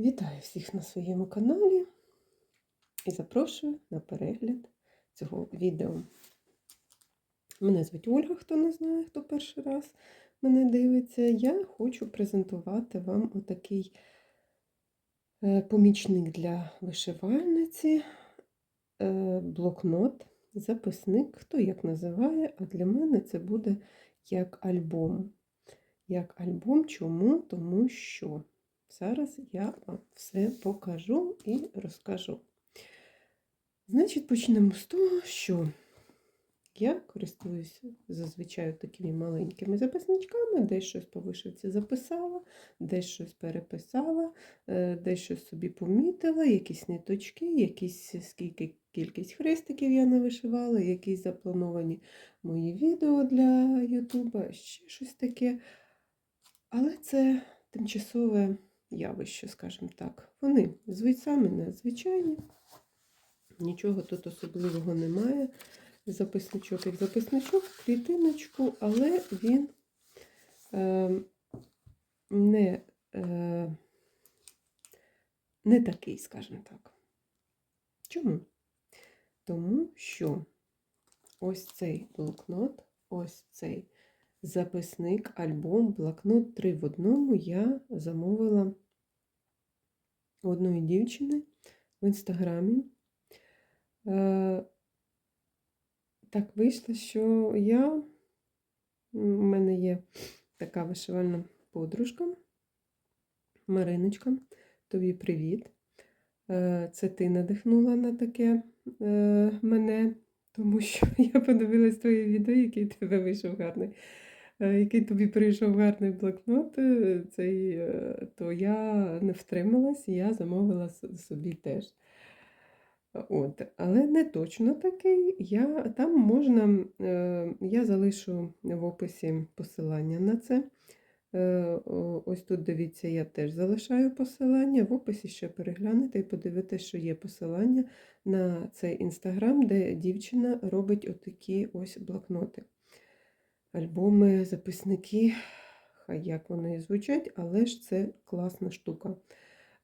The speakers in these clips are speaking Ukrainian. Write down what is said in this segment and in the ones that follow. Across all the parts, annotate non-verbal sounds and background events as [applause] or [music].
Вітаю всіх на своєму каналі і запрошую на перегляд цього відео. Мене звуть Ольга, хто не знає, хто перший раз мене дивиться. Я хочу презентувати вам отакий е, помічник для вишивальниці, е, блокнот, записник, хто як називає, а для мене це буде як альбом. Як альбом, чому? Тому що. Зараз я вам все покажу і розкажу. Значить, почнемо з того, що я користуюся зазвичай такими маленькими записничками, десь щось по вишивці записала, десь щось переписала, е, десь щось собі помітила, якісь ниточки, якісь скільки кількість хрестиків я не вишивала, якісь заплановані мої відео для Ютуба, ще щось таке. Але це тимчасове явище, скажімо так. Вони звуть самі незвичайні, нічого тут особливого немає. Записничок як записничок, клітиночку, але він е, не, е, не такий, скажімо так. Чому? Тому що ось цей блокнот, ось цей записник, альбом, блокнот три в одному я замовила у одної дівчини в інстаграмі. Е, Так вийшло, що я, у мене є така вишивальна подружка, Мариночка, тобі привіт. Е, Це ти надихнула на таке е, мене, тому що [laughs] я подивилась твоє відео, який тебе вийшов гарний. Е, який тобі прийшов гарний блокнот, е, цей, е, то я не втрималась, я замовила собі теж. От, але не точно такий. Я, там можна, я залишу в описі посилання на це. Ось тут дивіться, я теж залишаю посилання. В описі ще переглянете і подивитися, що є посилання на цей інстаграм, де дівчина робить отакі ось блокноти альбоми, записники, хай як вони і звучать, але ж це класна штука.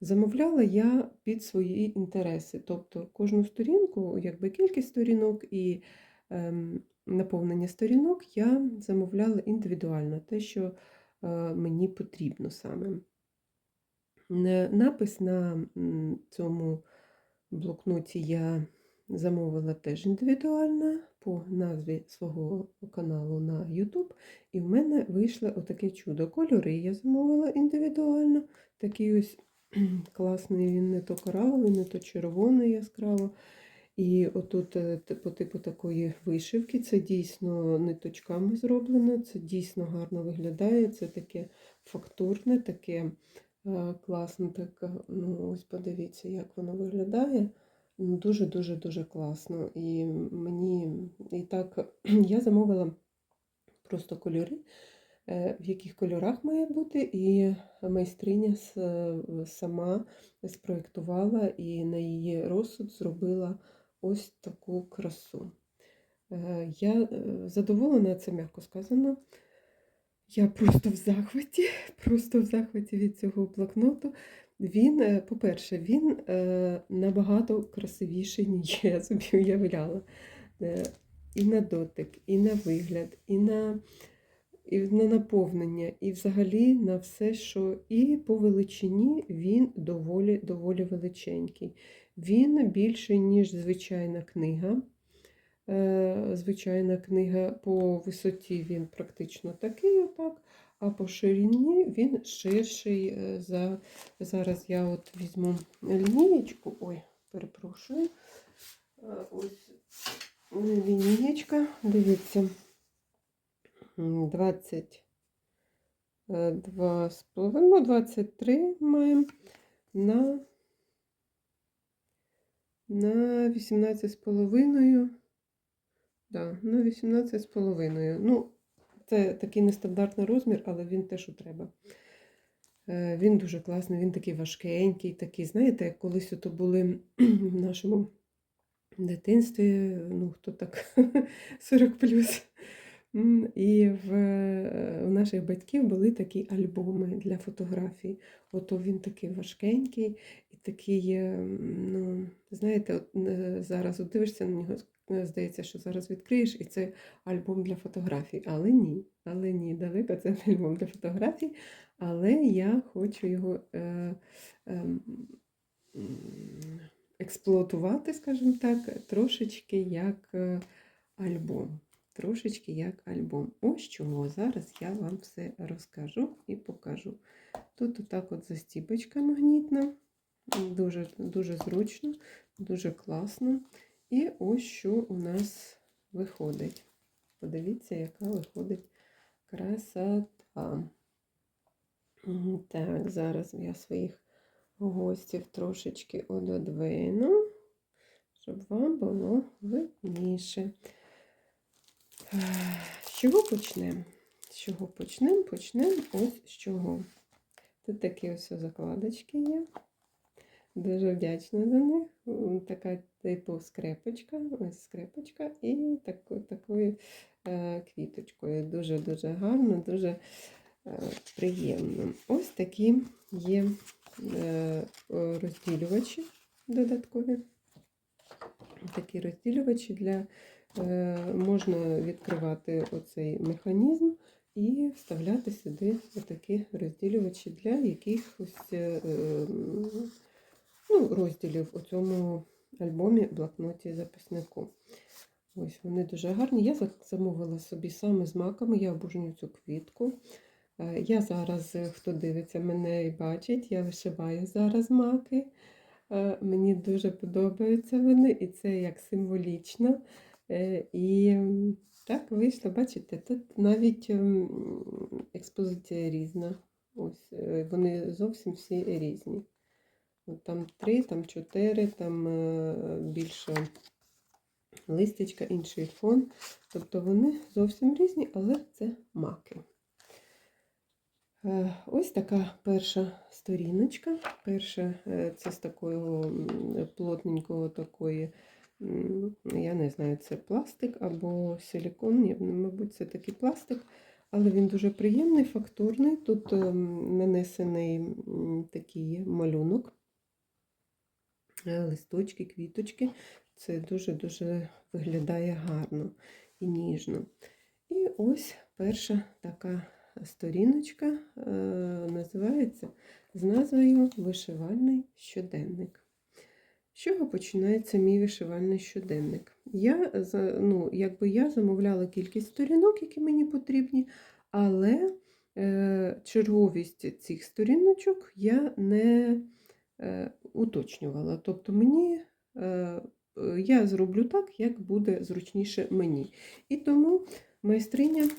Замовляла я під свої інтереси. Тобто кожну сторінку, якби кількість сторінок і ем, наповнення сторінок я замовляла індивідуально, те, що е, мені потрібно саме. Напис на цьому блокноті я замовила теж індивідуально по назві свого каналу на YouTube. І в мене вийшло отаке чудо. Кольори я замовила індивідуально. Такий ось [clears throat] класний він не то кораловий, не то червоний яскраво. І отут е, по типу такої вишивки, це дійсно ниточками зроблено, це дійсно гарно виглядає, це таке фактурне, таке е, класне, таке, ну ось подивіться, як воно виглядає. Ну, Дуже-дуже дуже класно. І мені і так [clears throat] я замовила просто кольори, е, в яких кольорах має бути, і майстриня е, сама спроєктувала і на її розсуд зробила ось таку красу. Е, Я задоволена, це м'яко сказано. Я просто в захваті, [laughs] просто в захваті від цього блокноту. Він, е, по-перше, він е, набагато красивіший, [laughs] ніж я собі уявляла. Е, І на дотик, і на вигляд, і на, і на наповнення, і взагалі на все, що і по величині він доволі, доволі величенький. Він більший, ніж звичайна книга. Звичайна книга по висоті він практично такий, отак, а по ширині він ширший е, за. Зараз я от візьму лінієчку. Ой, перепрошую. Е, Ось лінієчка, дивіться. М, 22 з половиною, ну, 23 маємо на, на 18 з половиною. Да, на 18 з половиною. Ну, це такий нестандартний розмір, але він те, що треба. Е, Він дуже класний, він такий важкенький, такий, знаєте, як колись ото були в нашому дитинстві, ну, хто так [laughs] 40 плюс, І в, е, у наших батьків були такі альбоми для фотографій. Ото він такий важкенький і такий, е, ну, знаєте, от, е, зараз от дивишся на нього, е, здається, що зараз відкриєш, і це альбом для фотографій. Але ні, але ні, далеко це не альбом для фотографій. Але я хочу його е, м, експлуатувати, скажімо так, трошечки як е, альбом. Трошечки як альбом. Ось чого. Зараз я вам все розкажу і покажу. Тут отак от застіпочка магнітна, дуже, дуже зручно, дуже класно. І ось що у нас виходить. Подивіться, яка виходить красота. Так, зараз я своїх гостів трошечки ододвину, щоб вам було видніше. З чого почнемо? З чого почнемо? Почнемо ось з чого. Тут такі ось закладочки є. Дуже вдячна за них. Така типу скрепочка, ось скрепочка і тако, такою е, квіточкою. Дуже-дуже гарно, дуже е, приємно. Ось такі є е, розділювачі додаткові. Такі розділювачі для е, можна відкривати оцей механізм і вставляти сюди такі розділювачі для якихось е, ну, розділів у цьому альбомі блокноті записнику. Ось вони дуже гарні. Я замовила собі саме з маками, я обожнюю цю квітку. Е, Я зараз, е, хто дивиться мене і бачить, я вишиваю зараз маки. Е, Мені дуже подобаються вони, і це як символічно. І так вийшло, бачите, тут навіть експозиція різна. Ось вони зовсім всі різні. Там три, там чотири, там е, більше листячка, інший фон. Тобто вони зовсім різні, але це маки. Е, Ось така перша сторіночка. Перша е, це з такого плотненького такої, я не знаю, це пластик або силікон. Мабуть, це такий пластик, але він дуже приємний, фактурний. Тут ем, нанесений такий малюнок, листочки, квіточки. Це дуже-дуже виглядає гарно і ніжно. І ось перша така сторіночка е, називається з назвою Вишивальний щоденник. З чого починається мій вишивальний щоденник? Я, ну, якби я замовляла кількість сторінок, які мені потрібні, але е, черговість цих сторіночок я не уточнювала. Тобто мені е, е, я зроблю так, як буде зручніше мені. І тому майстриня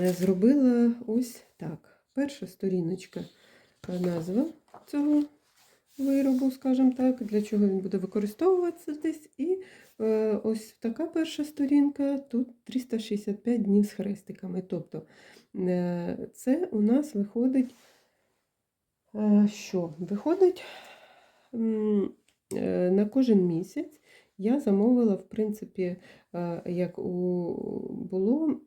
е, зробила ось так. Перша сторіночка е, назва цього виробу, скажімо так, для чого він буде використовуватися десь. І е, ось така перша сторінка, тут 365 днів з хрестиками. Тобто е, це у нас виходить, е, що? Виходить е, на кожен місяць. Я замовила, в принципі, е, як було,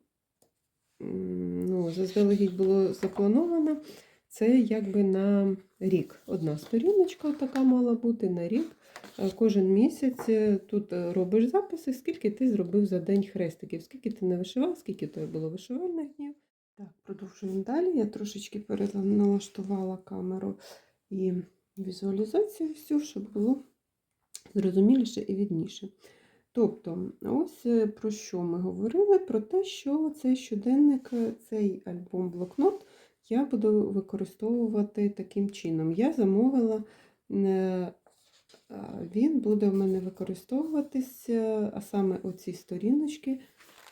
ну, заздалегідь було заплановано, це якби на рік. Одна сторіночка така мала бути на рік. Е, Кожен місяць е, тут е, робиш записи, скільки ти зробив за день хрестиків, скільки ти не вишивав, скільки тебе було вишивальних днів. Так, продовжуємо далі. Я трошечки переналаштувала камеру і візуалізацію всю, щоб було зрозуміліше і відніше. Тобто, ось е, про що ми говорили? Про те, що цей щоденник, е, цей альбом-блокнот я буду використовувати таким чином. Я замовила, е, він буде в мене використовуватися, а саме оці сторіночки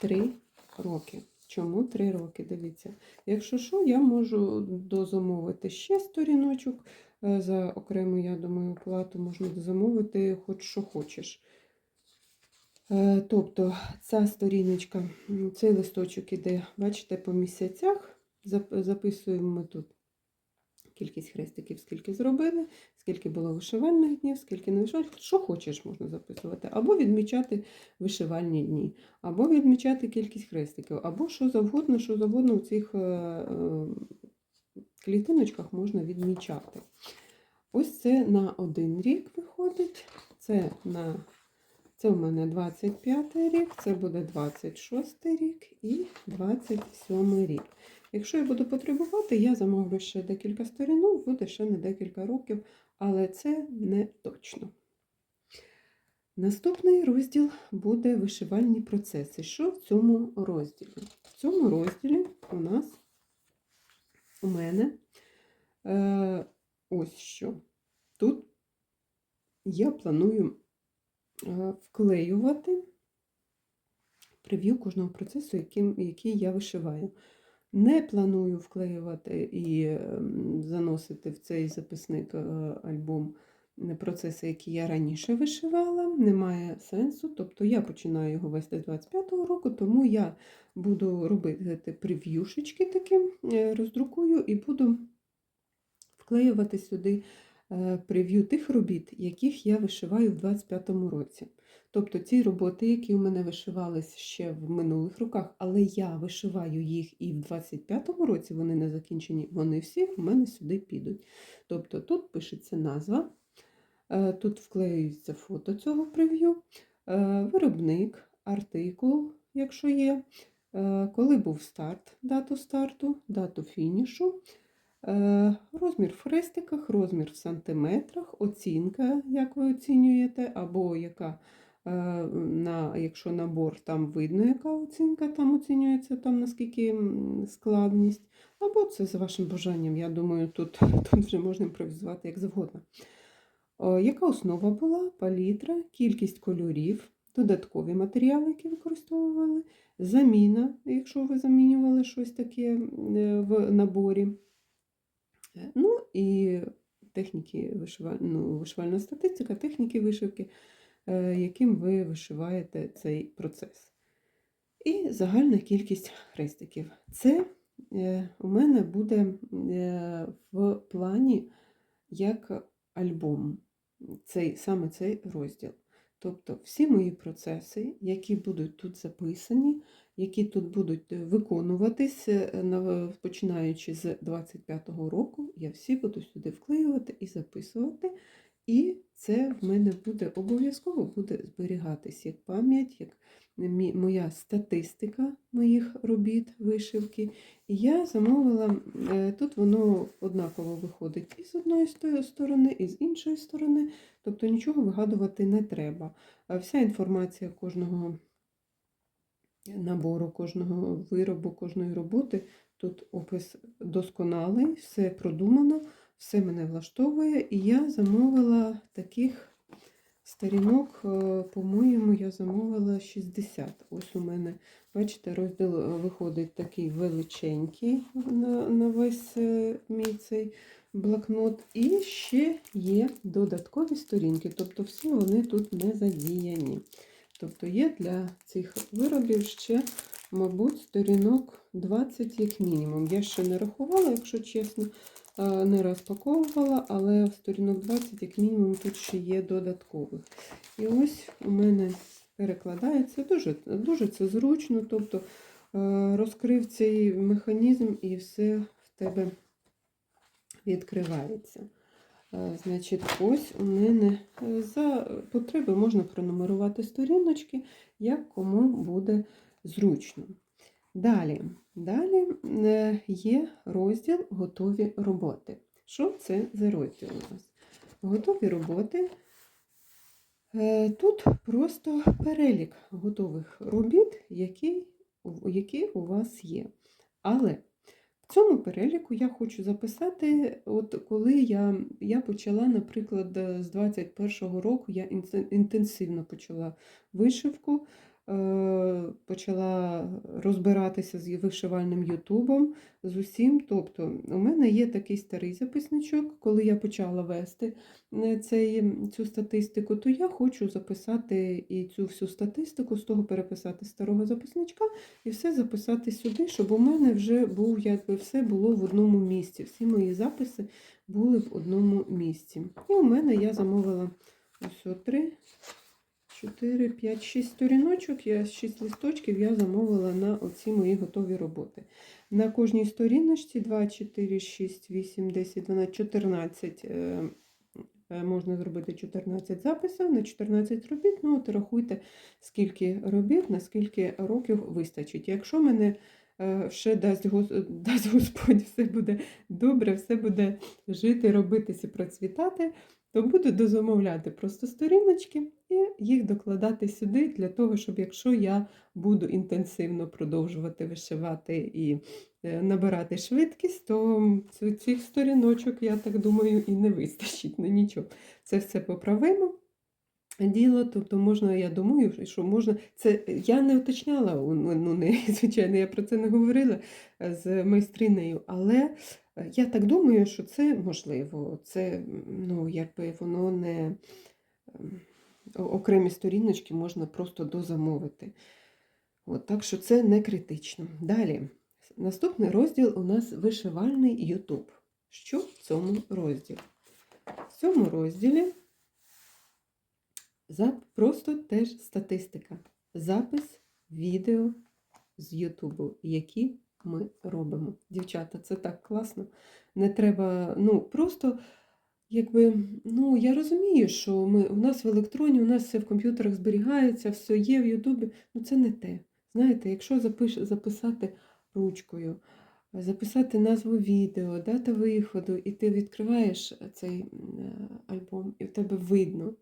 3 роки. Чому 3 роки? Дивіться. Якщо що, я можу дозамовити ще сторіночок. е, За окрему, я думаю, оплату можна дозамовити хоч що хочеш. Е, Тобто ця сторіночка, цей листочок іде, бачите, по місяцях. Записуємо ми тут кількість хрестиків, скільки зробили, скільки було вишивальних днів, скільки не вишивальних. Що хочеш, можна записувати. Або відмічати вишивальні дні, або відмічати кількість хрестиків, або що завгодно, що завгодно в цих е, е, клітиночках можна відмічати. Ось це на один рік виходить. Це на це у мене 25 рік, це буде 26 рік і 27 рік. Якщо я буду потребувати, я замовлю ще декілька сторінок, буде ще на декілька років, але це не точно. Наступний розділ буде вишивальні процеси. Що в цьому розділі? В цьому розділі у нас у мене е, ось що. Тут я планую е, вклеювати прев'ю кожного процесу, який я вишиваю. Не планую вклеювати і ем, заносити в цей записник е, альбом процеси, які я раніше вишивала, немає сенсу. Тобто я починаю його вести з 25-го року, тому я буду робити прев'юшечки такі, е, роздрукую і буду вклеювати сюди е, прев'ю тих робіт, яких я вишиваю в 25-му році. Тобто ці роботи, які у мене вишивались ще в минулих роках, але я вишиваю їх і в 25-му році, вони не закінчені, вони всі в мене сюди підуть. Тобто тут пишеться назва, е, тут вклеюється фото цього прев'ю, е, виробник, артикул, якщо є, е, коли був старт, дату старту, дату фінішу. Розмір в хрестиках, розмір в сантиметрах, оцінка, як ви оцінюєте, або яка на, якщо набор, там видно, яка оцінка там оцінюється, там наскільки складність. Або це за вашим бажанням. Я думаю, тут, [laughs] тут вже можна імпровізувати як завгодно. О, яка основа була? Палітра, кількість кольорів, додаткові матеріали, які використовували, заміна, якщо ви замінювали щось таке е, в наборі. Е, Ну і техніки вишивальна, ну, вишивальна статистика, техніки вишивки. Е, яким ви вишиваєте цей процес. І загальна кількість хрестиків. Це е, у мене буде е, в плані як альбом, цей, саме цей розділ. Тобто всі мої процеси, які будуть тут записані, які тут будуть виконуватись, починаючи з 25-го року, я всі буду сюди вклеювати і записувати. І це в мене буде обов'язково буде зберігатись як пам'ять, як моя статистика моїх робіт, вишивки. І я замовила, е, тут воно однаково виходить і з одної сторони, і з іншої сторони, тобто нічого вигадувати не треба. Вся інформація кожного набору, кожного виробу, кожної роботи, тут опис досконалий, все продумано. Все мене влаштовує, і я замовила таких сторінок, е, по-моєму, я замовила 60. Ось у мене, бачите, розділ е, виходить такий величенький на на весь е, мій цей блокнот. І ще є додаткові сторінки, тобто всі вони тут не задіяні. Тобто є для цих виробів ще, мабуть, сторінок 20 як мінімум. Я ще не рахувала, якщо чесно не розпаковувала, але сторінок 20, як мінімум, тут ще є додаткових. І ось у мене перекладається, дуже дуже це зручно, тобто розкрив цей механізм і все в тебе відкривається. Значить, ось у мене е, за потреби можна пронумерувати сторіночки, як кому буде зручно. Далі Далі е, є розділ готові роботи. Що це за розділ у нас? Готові роботи. Е, тут просто перелік готових робіт, які, які у вас є. Але в цьому переліку я хочу записати, от коли я я почала, наприклад, з 21-го року я інтенсивно почала вишивку. Почала розбиратися з вишивальним Ютубом, з усім. Тобто, у мене є такий старий записничок, коли я почала вести е, цей, цю статистику, то я хочу записати і цю всю статистику, з того переписати старого записничка і все записати сюди, щоб у мене вже був, якби все було в одному місці. Всі мої записи були в одному місці. І у мене я замовила ось три, 4, 5, 6 сторіночок, я 6 листочків я замовила на оці мої готові роботи. На кожній сторіночці 2, 4, 6, 8, 10, 12, 14. е, е, Можна зробити 14 записів на 14 робіт. Ну, от рахуйте, скільки робіт, на скільки років вистачить. Якщо мене ще дасть, [laughs] дасть Господь, все буде добре, все буде жити, робитися, процвітати, то буду дозамовляти просто сторіночки і їх докладати сюди для того, щоб якщо я буду інтенсивно продовжувати вишивати і е, набирати швидкість, то цих сторіночок, я так думаю, і не вистачить. Ну нічого. Це все поправимо. Діло, тобто можна, я думаю, що можна. Це я не уточняла, ну ну, не, [laughs] звичайно, я про це не говорила е, з майстринею, але е, я так думаю, що це можливо. Це, ну, якби воно не ем, окремі сторіночки можна просто дозамовити. От, так що це не критично. Далі. Наступний розділ у нас вишивальний Ютуб. Що в цьому розділі? В цьому розділі зап... просто теж статистика. Запис відео з Ютубу, які ми робимо. Дівчата, це так класно. Не треба, ну, просто, якби, ну, я розумію, що ми, у нас в електроні, у нас все в комп'ютерах зберігається, все є в Ютубі. Ну, це не те. Знаєте, якщо запиш, записати ручкою, записати назву відео, дата виходу, і ти відкриваєш цей альбом, і в тебе видно,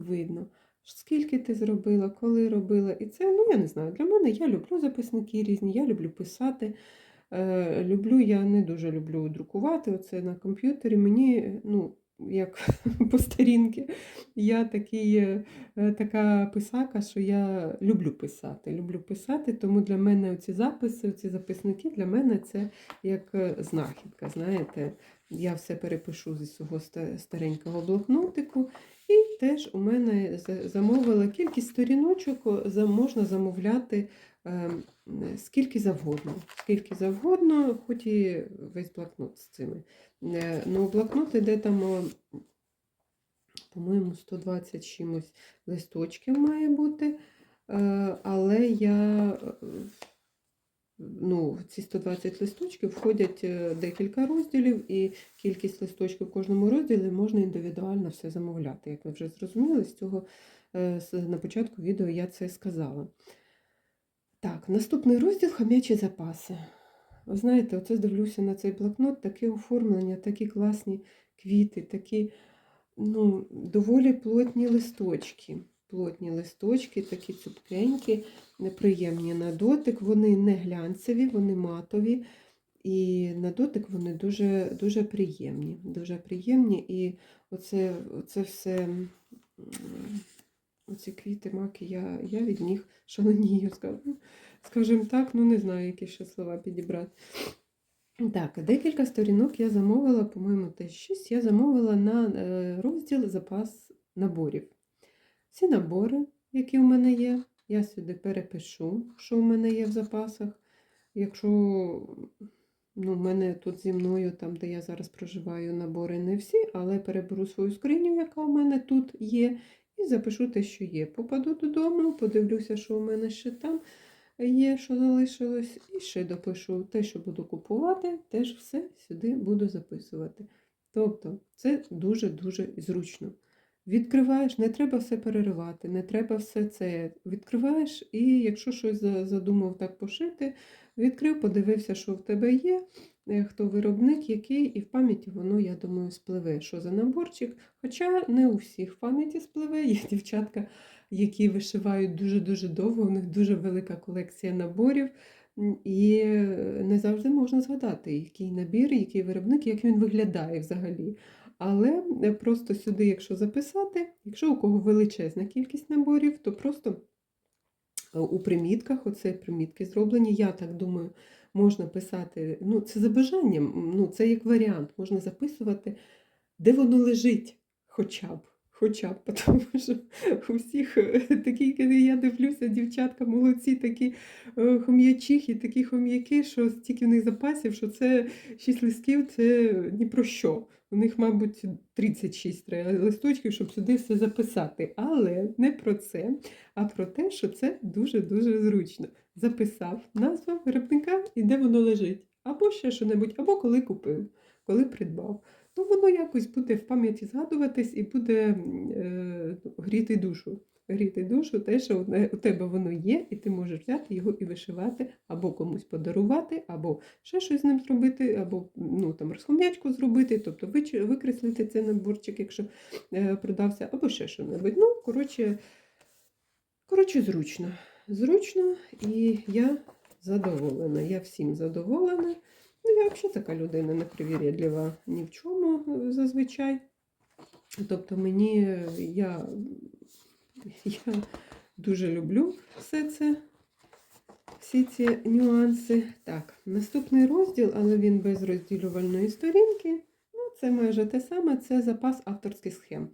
видно, скільки ти зробила, коли робила. І це, ну я не знаю, для мене я люблю записники різні, я люблю писати. Е, люблю, я не дуже люблю друкувати оце на комп'ютері. Мені, ну, як [laughs] по старінки, я такий, е, е, така писака, що я люблю писати. Люблю писати, тому для мене ці записи, ці записники для мене це як е, знахідка. Знаєте, я все перепишу зі свого старенького блокнотику. І теж у мене замовила кількість сторіночок, можна замовляти е, скільки завгодно. Скільки завгодно, хоч і весь блокнот з цими. Е, Ну, блокнот іде там, по-моєму, 120 чимось листочків має бути. Е, Але я ну, ці 120 листочків входять е, декілька розділів, і кількість листочків в кожному розділі можна індивідуально все замовляти. Як ви вже зрозуміли, з цього е, на початку відео я це сказала. Так, наступний розділ хомячі запаси. Ви знаєте, оце дивлюся на цей блокнот, таке оформлення, такі класні квіти, такі ну, доволі плотні листочки. Плотні листочки, такі цупкенькі, неприємні на дотик. Вони не глянцеві, вони матові. І на дотик вони дуже, дуже приємні. Дуже приємні. І оце, оце все, оці квіти, маки, я, я від них шаленію. [laughs] Скажімо так, ну не знаю, які ще слова підібрати. Так, декілька сторінок я замовила, по-моєму, теж 6, я замовила на е, розділ запас наборів. Всі набори, які в мене є, я сюди перепишу, що в мене є в запасах. Якщо ну, в мене тут зі мною, там, де я зараз проживаю, набори не всі, але переберу свою скриню, яка в мене тут є, і запишу те, що є. Попаду додому, подивлюся, що у мене ще там є, що залишилось, і ще допишу те, що буду купувати, теж все сюди буду записувати. Тобто це дуже-дуже зручно. Відкриваєш, не треба все переривати, не треба все це. Відкриваєш, і якщо щось задумав так пошити, відкрив, подивився, що в тебе є, е, хто виробник, який, і в пам'яті воно, я думаю, спливе, що за наборчик. Хоча не у всіх в пам'яті спливе, [laughs] є дівчатка, які вишивають дуже-дуже довго, у них дуже велика колекція наборів. І е, не завжди можна згадати, який набір, який виробник, як він виглядає взагалі. Але е, просто сюди, якщо записати, якщо у кого величезна кількість наборів, то просто Е, У примітках, оце примітки зроблені, я так думаю, можна писати, ну, це за бажанням, ну, це як варіант, можна записувати, де воно лежить, хоча б. Хоча б, [laughs] тому що у всіх е, такі, я дивлюся, дівчатка молодці, такі хом'ячихи, такі хом'яки, що стільки в них запасів, що це 6 листків, це ні про що. У них, мабуть, 36 листочків, щоб сюди все записати. Але не про це, а про те, що це дуже-дуже зручно. Записав назву виробника і де воно лежить. Або ще що-небудь, або коли купив, коли придбав. Ну, воно якось буде в пам'яті згадуватись і буде е, гріти душу. Гріти душу, те, що у тебе воно є, і ти можеш взяти його і вишивати, або комусь подарувати, або ще щось з ним зробити, або ну, там, розхом'ячку зробити, тобто викреслити цей наборчик, якщо е, продався, або ще що-небудь. Ну, коротше, коротше, зручно. Зручно, і я задоволена. Я всім задоволена. Ну, я взагалі така людина непривірядлива ні в чому е, зазвичай. Тобто мені е, я, я дуже люблю все це, всі ці нюанси. Так, наступний розділ, але він без розділювальної сторінки. Ну, це майже те саме, це запас авторських схем.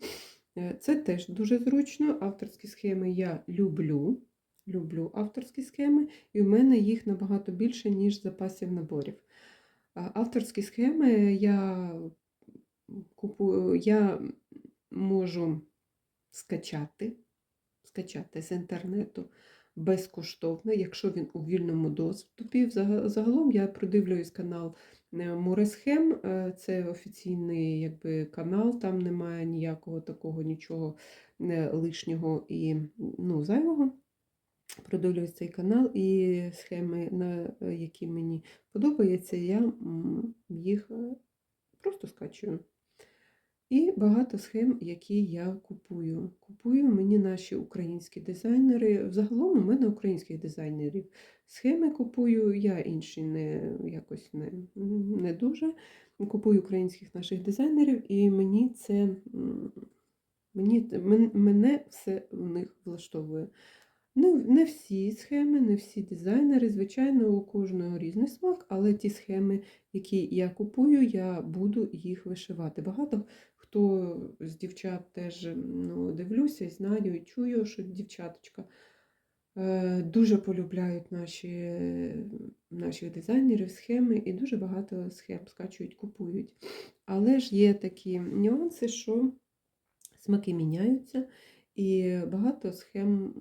Е, Це теж дуже зручно. Авторські схеми я люблю. Люблю авторські схеми, і в мене їх набагато більше, ніж запасів наборів. Авторські схеми я купую, я можу скачати, скачати з інтернету безкоштовно, якщо він у вільному доступі. Загалом я продивлююсь канал е, Море-схем, е, це офіційний якби, канал, там немає ніякого такого нічого е, лишнього і ну, зайвого. Продивлююсь цей канал і схеми, на які мені подобаються, я їх просто скачую. І багато схем, які я купую. Купую мені наші українські дизайнери. Взагалом у мене українських дизайнерів. Схеми купую, я інші не якось не, не дуже. Купую українських наших дизайнерів, і мені це мені, мене все в них влаштовує. Не, не всі схеми, не всі дизайнери. Звичайно, у кожного різний смак, але ті схеми, які я купую, я буду їх вишивати. Багато хто з дівчат теж ну, дивлюся і знаю, і чую, що дівчаточка е, дуже полюбляють наші, наших дизайнерів, схеми, і дуже багато схем скачують, купують. Але ж є такі нюанси, що смаки міняються, і багато схем.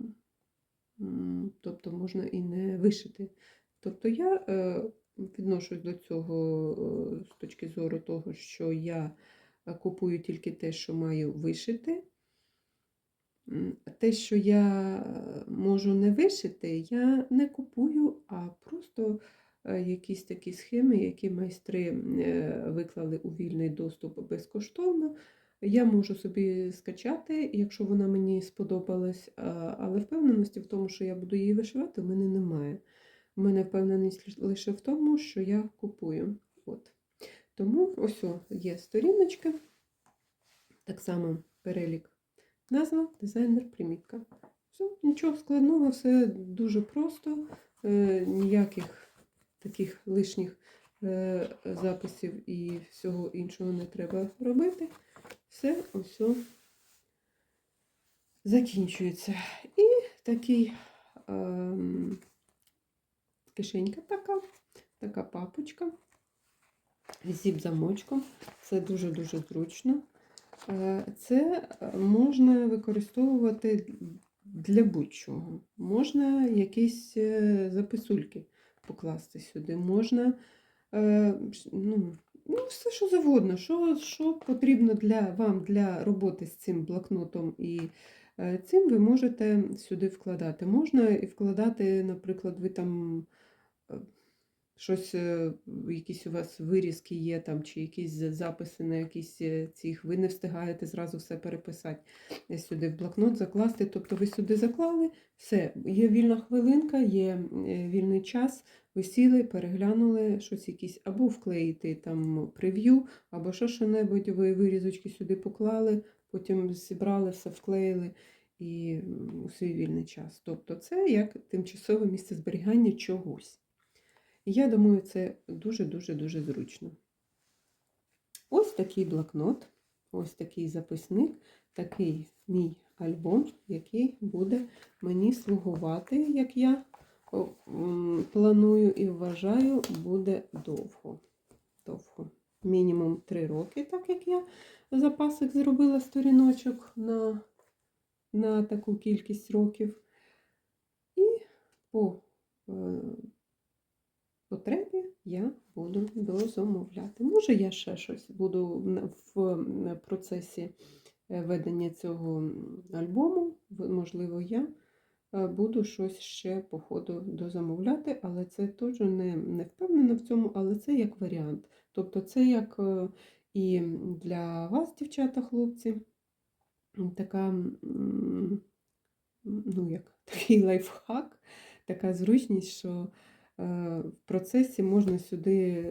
Тобто можна і не вишити. Тобто я е, відношусь до цього е, з точки зору того, що я купую тільки те, що маю вишити. Те, що я е, можу не вишити, я не купую, а просто е, якісь такі схеми, які майстри е, виклали у вільний доступ безкоштовно. Я можу собі скачати, якщо вона мені сподобалась, але впевненості в тому, що я буду її вишивати, в мене немає. У мене впевненість лише в тому, що я купую. От. Тому ось о, є сторіночка, так само перелік. Назва, дизайнер, примітка. Все, нічого складного, все дуже просто, е, ніяких таких лишніх е, записів і всього іншого не треба робити. Все ось закінчується. І такий ем, кишенька така, така папочка з зіп-замочком. Це дуже-дуже зручно. Е, Це е, можна використовувати для будь-чого. Можна якісь е, записульки покласти сюди, можна ну, ну, все, що завгодно, що, що потрібно для вам для роботи з цим блокнотом і цим ви можете сюди вкладати. Можна і вкладати, наприклад, ви там щось, е, якісь у вас вирізки є там, чи якісь записи на якісь е, цих, ви не встигаєте зразу все переписати е, сюди в блокнот, закласти. Тобто ви сюди заклали, все, є вільна хвилинка, є вільний час, ви сіли, переглянули щось якісь, або вклеїти там прев'ю, або що що-небудь, ви вирізочки сюди поклали, потім зібрали все, вклеїли і у свій вільний час. Тобто це як тимчасове місце зберігання чогось. Я думаю, це дуже-дуже-дуже зручно. Ось такий блокнот, ось такий записник, такий мій альбом, який буде мені слугувати, як я планую і вважаю, буде довго. довго. Мінімум 3 роки, так як я запасик зробила сторіночок на, на таку кількість років. І по е, потребі я буду дозамовляти. Може, я ще щось буду в- процесі е, ведення цього альбому, можливо, я е, буду щось ще по ходу дозамовляти, але це теж не, не впевнена в цьому, але це як варіант. Тобто це як е, і для вас, дівчата, хлопці, така, ну, як такий лайфхак, така зручність, що в процесі можна сюди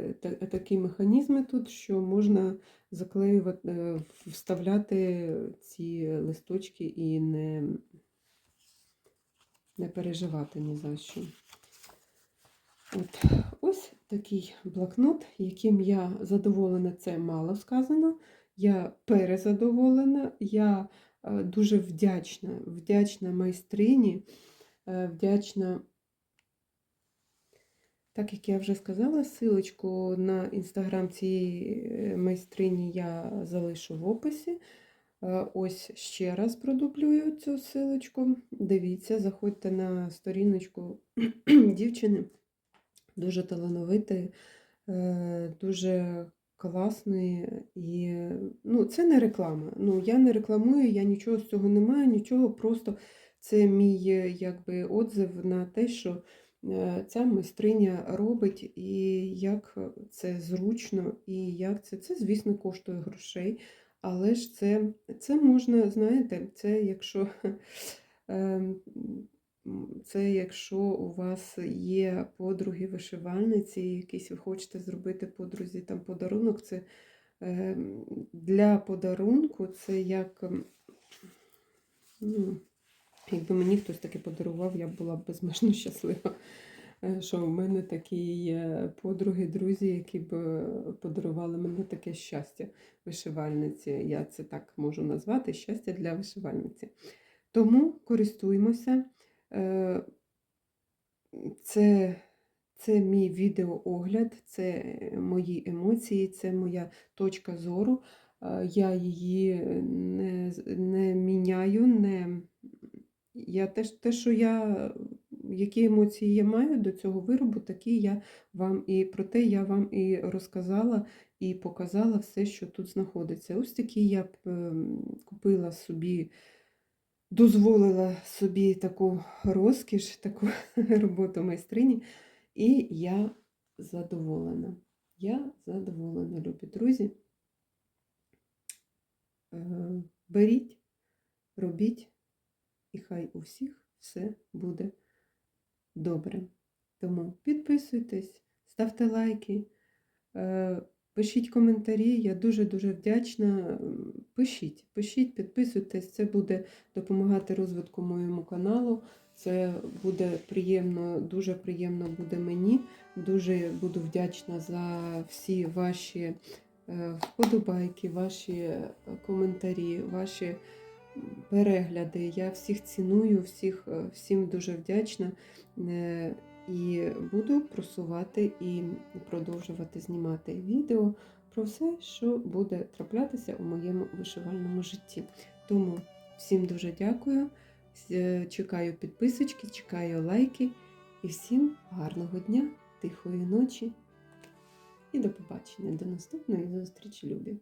такі механізми тут, що можна заклеювати, е, вставляти ці листочки і не, не переживати ні за що. От, ось такий блокнот, яким я задоволена, це мало сказано. Я перезадоволена, я е, дуже вдячна, вдячна майстрині, е, вдячна, так як я вже сказала, силочку на інстаграм цієї е, майстрині я залишу в описі. Е, Ось ще раз продублюю цю силочку. Дивіться, заходьте на сторіночку [clears throat] дівчини дуже талановитий, е, дуже класний. І ну, це не реклама. Ну, я не рекламую, я нічого з цього не маю, нічого, просто це мій якби, отзив на те, що ця майстриня робить, і як це зручно, і як це, це, звісно, коштує грошей. Але ж це, це можна, знаєте, це якщо [laughs] ем, Це якщо у вас є подруги вишивальниці, якісь ви хочете зробити подрузі там подарунок, це е, для подарунку це як, ну, якби мені хтось таке подарував, я була б безмежно [laughs] щаслива. е, Що в мене такі є подруги, друзі, які б е, подарували мені таке щастя вишивальниці. Я це так можу назвати щастя для вишивальниці. Тому користуємося. Е, Це, це мій відеоогляд, це мої емоції, це моя точка зору. Я її не, не міняю, не... Я те, те, що я, які емоції я маю до цього виробу, такі я вам і про те я вам і розказала, і показала все, що тут знаходиться. Ось такі я б, ем, купила собі дозволила собі таку розкіш, таку [laughs] роботу майстрині, і я задоволена. Я задоволена, любі друзі. Е, Беріть, робіть, і хай у всіх все буде добре. Тому підписуйтесь, ставте лайки. е, Пишіть коментарі, я дуже-дуже вдячна. Пишіть, пишіть, підписуйтесь, це буде допомагати розвитку моєму каналу. Це буде приємно, дуже приємно буде мені. Дуже буду вдячна за всі ваші е, вподобайки, ваші е, коментарі, ваші перегляди. Я всіх ціную, всіх, е, всім дуже вдячна. Е, І буду просувати і продовжувати знімати відео про все, що буде траплятися у моєму вишивальному житті. Тому всім дуже дякую. Чекаю підписочки, чекаю лайки. І всім гарного дня, тихої ночі і до побачення, до наступної зустрічі, любі!